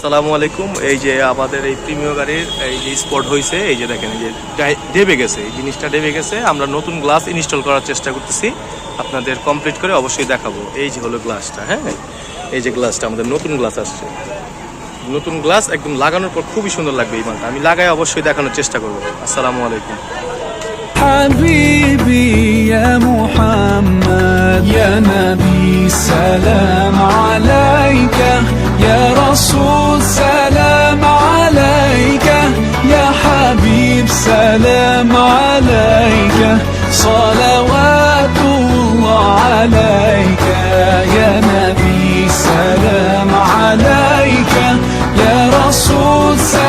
আসসালামু আলাইকুম। এই যে আমাদের এই প্রিমিয় গাড়ির এই যে স্পট হয়েছে এই যে দেখেন এই যে ডেবে গেছে, এই জিনিসটা ডেবে গেছে। আমরা নতুন গ্লাস ইনস্টল করার চেষ্টা করতেছি। আপনাদের কমপ্লিট করে অবশ্যই দেখাবো। এই যে হলো গ্লাসটা হ্যাঁ? এই যে গ্লাসটা, আমাদের নতুন গ্লাস আসছে। নতুন গ্লাস একদম লাগানোর পর খুবই সুন্দর লাগবে এই মালটা। আমি লাগাই অবশ্যই দেখানোর চেষ্টা করব। আসসালামু আলাইকুম। হাবিবি মুহাম্মদ, ইয়া নবী সালাম Jesús.